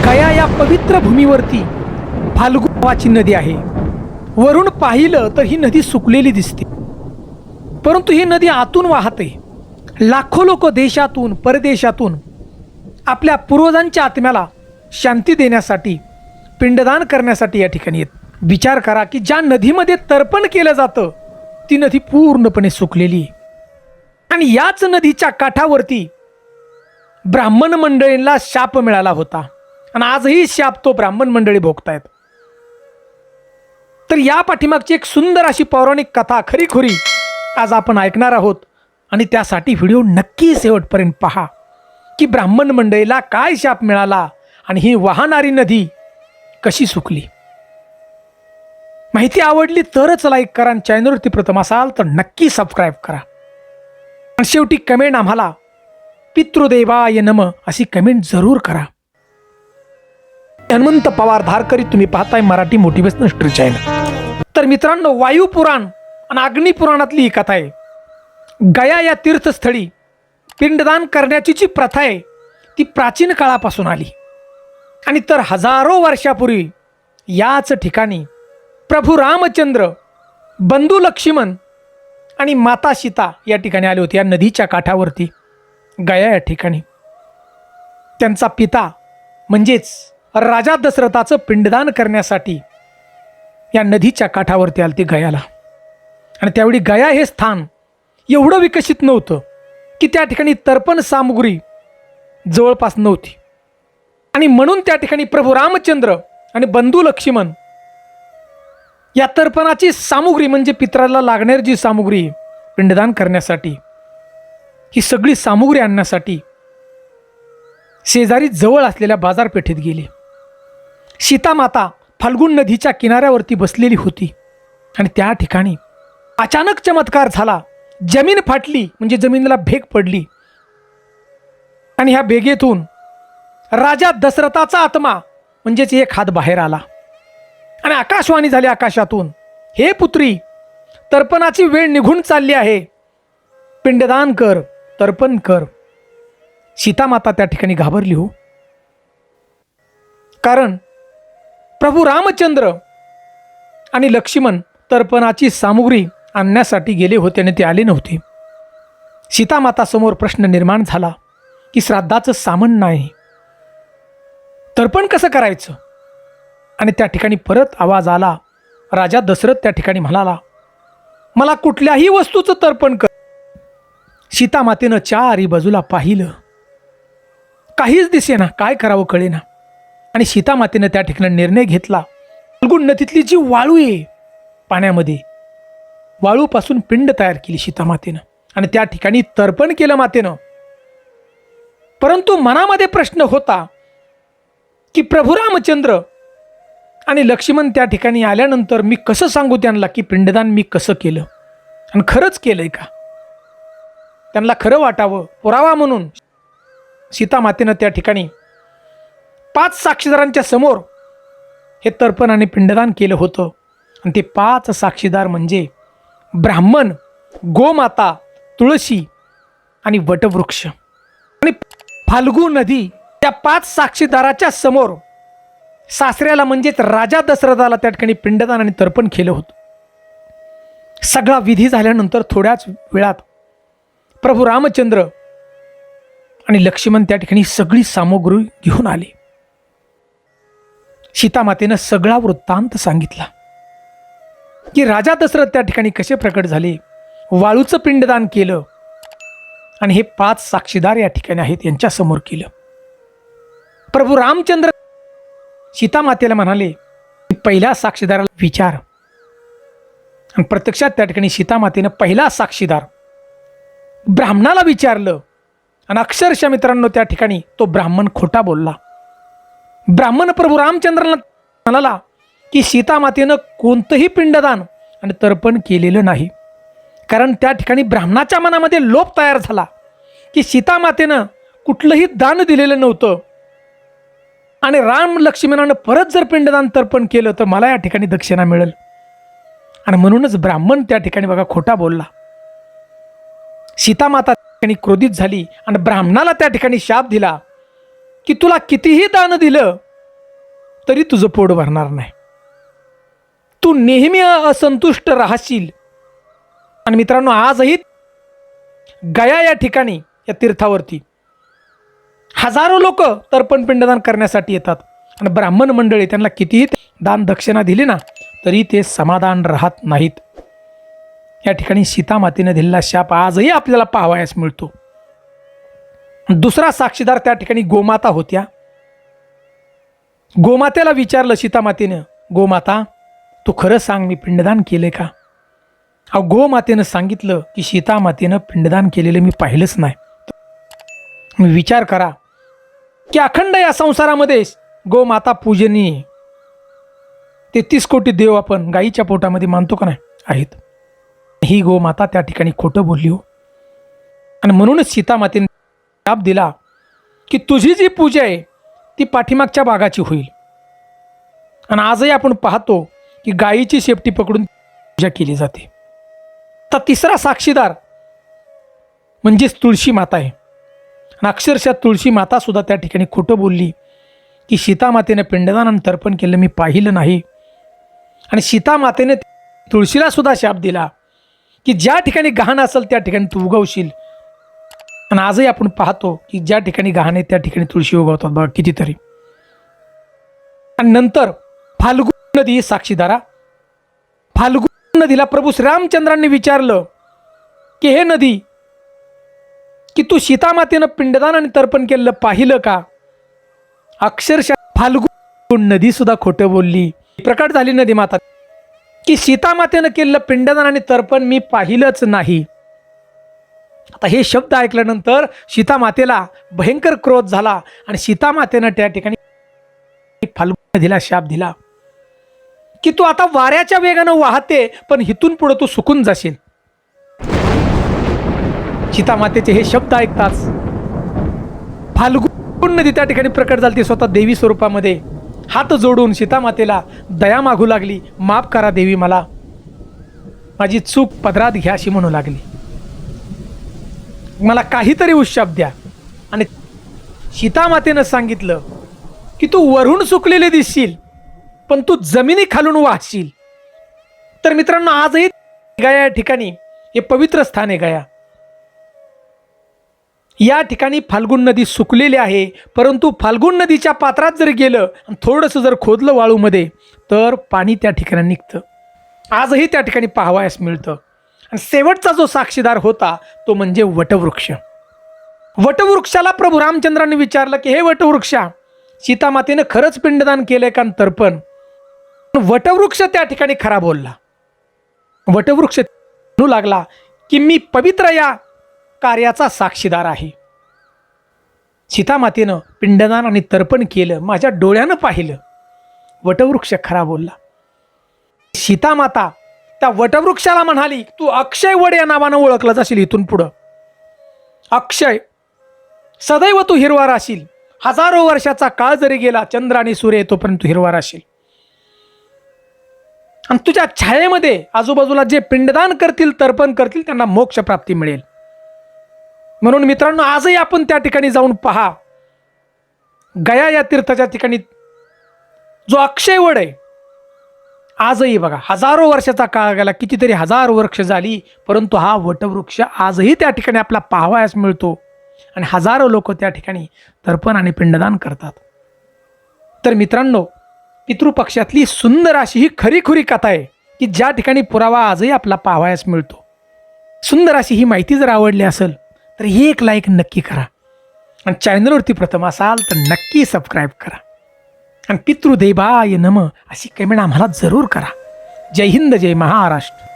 गया या पवित्र भूमीवरती फाल्गु नावाची नदी आहे. वरून पाहिलं तर ही नदी सुकलेली दिसते. परंतु ही नदी आतून वाहते. लाखो लोक देशातून परदेशातून आपल्या पूर्वजांच्या आत्म्याला शांती देण्यासाठी पिंडदान करण्यासाठी या ठिकाणी येत. विचार करा की ज्या नदीमध्ये तर्पण केलं जातं ती नदी पूर्णपणे सुकलेली आहे. आणि याच नदीच्या काठावरती ब्राह्मण मंडळींना शाप मिळाला होता. आणि आजही शाप तो ब्राह्मण मंडळी भोगतायत. तर या पाठीमागची एक सुंदर अशी पौराणिक कथा खरीखुरी आज आपण ऐकणार आहोत. आणि त्यासाठी व्हिडिओ नक्की शेवटपर्यंत पहा की ब्राह्मण मंडळीला काय शाप मिळाला आणि ही वाहणारी नदी कशी सुकली. माहिती आवडली तरच लाईक करा आणि चॅनलवरती प्रथम असाल तर नक्की सबस्क्राईब करा. आणि शेवटी कमेंट आम्हाला पितृदेवाय नम अशी कमेंट जरूर करा. हनुमंत पवार धारकरी तुम्ही पाहताय मराठी मोटिवेशनल स्टोरी चॅनल तर मित्रांनो वायू पुराण आणि अग्निपुराणातली ही कथा आहे. गया या तीर्थस्थळी पिंडदान करण्याची जी प्रथा आहे ती प्राचीन काळापासून आली. आणि तर हजारो वर्षापूर्वी याच ठिकाणी प्रभू रामचंद्र बंधू लक्ष्मण आणि माता सीता या ठिकाणी आले होते या नदीच्या काठावरती गया या ठिकाणी. त्यांचा पिता म्हणजेच राजा दशरथाचं पिंडदान करण्यासाठी या नदीच्या काठावरती आलती गयाला. आणि त्यावेळी गया हे स्थान एवढं विकसित नव्हतं की त्या ठिकाणी तर्पण सामग्री जवळपास नव्हती. आणि म्हणून त्या ठिकाणी प्रभू रामचंद्र आणि बंधू लक्ष्मण या तर्पणाची सामुग्री म्हणजे पित्राला लागणारी जी सामुग्री पिंडदान करण्यासाठी ही सगळी सामुग्री आणण्यासाठी शेजारी जवळ असलेल्या बाजारपेठेत गेले. सीतामाता फाल्गुन नदीच्या किनाऱ्यावरती बसलेली होती. आणि त्या ठिकाणी अचानक चमत्कार झाला. जमीन फाटली म्हणजे जमिनीला भेग पडली. आणि ह्या भेगेतून राजा दशरथाचा आत्मा म्हणजेच एक हात बाहेर आला. आणि आकाशवाणी झाली आकाशातून हे पुत्री तर्पणाची वेळ निघून चालली आहे. पिंडदान कर तर्पण कर. सीतामाता त्या ठिकाणी घाबरली हो. कारण प्रभू रामचंद्र आणि लक्ष्मण तर्पणाची सामुग्री आणण्यासाठी गेले होते आणि ते आले नव्हते. सीतामातासमोर प्रश्न निर्माण झाला की श्राद्धाचं सामान नाही. तर्पण कसं करायचं? आणि त्या ठिकाणी परत आवाज आला. राजा दशरथ त्या ठिकाणी म्हणाला मला कुठल्याही वस्तूचं तर्पण कर. सीतामातेनं चारी बाजूला पाहिलं. काहीच दिसेना काय करावं कळेना. आणि सीतामातेनं त्या ठिकाणी निर्णय घेतला. फाल्गुन नदीतली जी वाळू आहे पाण्यामध्ये वाळूपासून पिंड तयार केली सीतामातेनं. आणि त्या ठिकाणी तर्पण केलं मातेनं. परंतु मनामध्ये प्रश्न होता की प्रभू रामचंद्र आणि लक्ष्मण त्या ठिकाणी आल्यानंतर मी कसं सांगू त्यांना की पिंडदान मी कसं केलं? आणि खरंच केलंय का? त्यांना खरं वाटावं पुरावा म्हणून सीतामातेनं त्या ठिकाणी पाच साक्षीदारांच्या समोर हे तर्पण आणि पिंडदान केलं होतं. आणि ते पाच साक्षीदार म्हणजे ब्राह्मण गोमाता तुळशी आणि वटवृक्ष. आणि फाल्गू नदी त्या पाच साक्षीदाराच्या समोर सासऱ्याला म्हणजेच राजा दशरथाला त्या ठिकाणी पिंडदान आणि तर्पण केलं होतं. सगळा विधी झाल्यानंतर थोड्याच वेळात प्रभू रामचंद्र आणि लक्ष्मण त्या ठिकाणी सगळी सामुग्री घेऊन आले. सीतामातेनं सगळा वृत्तांत सांगितला. की राजा दशरथ त्या ठिकाणी कसे प्रकट झाले? वाळूचं पिंडदान केलं. आणि हे पाच साक्षीदार या ठिकाणी आहेत यांच्यासमोर केलं. प्रभू रामचंद्र सीतामातेला म्हणाले की पहिल्या साक्षीदाराला विचार. आणि प्रत्यक्षात त्या ठिकाणी सीतामातेनं पहिला साक्षीदार ब्राह्मणाला विचारलं. आणि अक्षरशः मित्रांनो त्या ठिकाणी तो ब्राह्मण खोटा बोलला. ब्राह्मण प्रभू रामचंद्रांना म्हणाला की सीतामातेनं कोणतंही पिंडदान आणि तर्पण केलेलं नाही. कारण त्या ठिकाणी ब्राह्मणाच्या मनामध्ये लोप तयार झाला की सीतामातेनं कुठलंही दान दिलेलं नव्हतं. आणि राम लक्ष्मणानं परत जर पिंडदान तर्पण केलं तर मला या ठिकाणी दक्षिणा मिळेल. आणि म्हणूनच ब्राह्मण त्या ठिकाणी बघा खोटा बोलला. सीतामाता ठिकाणी क्रोधित झाली आणि ब्राह्मणाला त्या ठिकाणी शाप दिला. की तुला कितीही दान दिलं तरी तुझं पोट भरणार नाही. तू नेहमी असंतुष्ट राहशील. आणि मित्रांनो आजही गया या ठिकाणी या तीर्थावरती हजारो लोक तर्पण पिंडदान करण्यासाठी येतात. आणि ब्राह्मण मंडळी त्यांना कितीही दान दक्षिणा दिली ना तरी ते समाधान राहत नाहीत. या ठिकाणी सीतामातेने दिलेला शाप आजही आपल्याला पाहावयास मिळतो. दुसरा साक्षीदार त्या ठिकाणी गोमाता होत्या. गोमातेला विचारलं सीतामातेनं गोमाता तू खरं सांग मी पिंडदान केले का? अहो गोमातेनं सांगितलं की सीतामातेनं पिंडदान केलेलं मी पाहिलंच नाही. विचार करा. की अखंड या संसारामध्ये गोमाता पूजनीय तेहतीस कोटी देव आपण गाईच्या पोटामध्ये मानतो का नाही? आहेत. ही गोमाता त्या ठिकाणी खोटं बोलली हो. आणि म्हणूनच सीतामातेने शाप दिला की तुझी जी पूजा आहे ती पाठीमागच्या भागाची होईल. आणि आजही आपण पाहतो की गायीची शेपटी पकडून पूजा केली जाते. तर तिसरा साक्षीदार म्हणजेच तुळशी माता आहे. आणि अक्षरशः तुळशी माता सुद्धा त्या ठिकाणी खोटं बोलली की सीतामातेने पिंडदान आणि तर्पण केलं मी पाहिलं नाही. आणि सीतामातेने तुळशीला सुद्धा शाप दिला की ज्या ठिकाणी गहाण असेल त्या ठिकाणी तू उगवशील. आणि आजही आपण पाहतो की ज्या ठिकाणी गहाण आहे त्या ठिकाणी तुळशी उगवतात बघा कितीतरी. आणि नंतर फाल्गुन नदी साक्षीदारा फाल्गुन नदीला प्रभू श्रीरामचंद्रांनी विचारलं की हे नदी की तू सीतामातेनं पिंडदान आणि तर्पण केलेलं पाहिलं का? अक्षरशः फाल्गुन नदी सुद्धा खोटं बोलली. प्रकट झाली नदी माता. की सीतामातेनं केलेलं पिंडदान आणि तर्पण मी पाहिलंच नाही. आता हे शब्द ऐकल्यानंतर सीतामातेला भयंकर क्रोध झाला आणि सीतामातेनं त्या ठिकाणी फाल्गुन दिला शाप दिला. की तू आता वाऱ्याच्या वेगानं वाहते पण हिथून पुढे तू सुकून जाशील. सीतामातेचे हे शब्द ऐकताच फाल्गुन नदी त्या ठिकाणी प्रकट झाली ती स्वतः देवी स्वरूपामध्ये हात जोडून सीतामातेला दया मागू लागली माफ करा देवी मला. माझी चूक पदरात घ्या अशी म्हणू लागली. मला काहीतरी उशाप द्या. आणि सीतामातेनं सांगितलं की तू वरून सुकलेले दिसशील पण तू जमिनी खालून वाहशील. तर मित्रांनो आजही गया या ठिकाणी हे पवित्र स्थान आहे गया. या ठिकाणी फाल्गुन नदी सुकलेली आहे परंतु फाल्गुन नदीच्या पात्रात जर गेलं आणि थोडंसं जर खोदलं वाळूमध्ये तर पाणी त्या ठिकाणी निघतं. आजही त्या ठिकाणी पाहावयास मिळतं. आणि शेवटचा जो साक्षीदार होता तो म्हणजे वटवृक्ष. वटवृक्षाला प्रभू रामचंद्रांनी विचारलं की हे वटवृक्षा सीतामातेनं खरंच पिंडदान केलंय का तर्पण? वटवृक्ष त्या ठिकाणी खरा बोलला. वटवृक्ष म्हणू लागला की मी पवित्र या कार्याचा साक्षीदार आहे. सीतामातेनं पिंडदान आणि तर्पण केलं माझ्या डोळ्यानं पाहिलं. वटवृक्ष खरा बोलला. सीतामाता त्या वटवृक्षाला म्हणाली तू अक्षय वड या नावानं ओळखलं जाशील इथून पुढं. अक्षय? सदैव तू हिरवा राशील. हजारो वर्षाचा काळ जरी गेला चंद्र आणि सूर्य येतोपर्यंत तू हिरवा राशील. आणि तुझ्या छायेमध्ये आजूबाजूला जे पिंडदान करतील तर्पण करतील त्यांना मोक्ष प्राप्ती मिळेल. म्हणून मित्रांनो आजही आपण त्या ठिकाणी जाऊन पहा. गया या तीर्थाच्या ठिकाणी जो अक्षयवड आहे आजही बघा हजारो वर्षाचा काळ गेला कितीतरी हजार वर्ष झाली परंतु हा वटवृक्ष आजही त्या ठिकाणी आपला पाहावयास मिळतो. आणि हजारो लोक त्या ठिकाणी तर्पण आणि पिंडदान करतात. तर मित्रांनो पितृपक्षातली सुंदर अशी ही खरीखुरी कथा आहे की ज्या ठिकाणी पुरावा आजही आपला पाहावयास मिळतो. सुंदर अशी ही माहिती जर आवडली असेल तर ही एक लाईक नक्की करा. आणि चॅनलवरती प्रथम असाल तर नक्की सबस्क्राईब करा. आणि पितृदेवाय नम अशी कमेंट आम्हाला जरूर करा. जय हिंद जय महाराष्ट्र.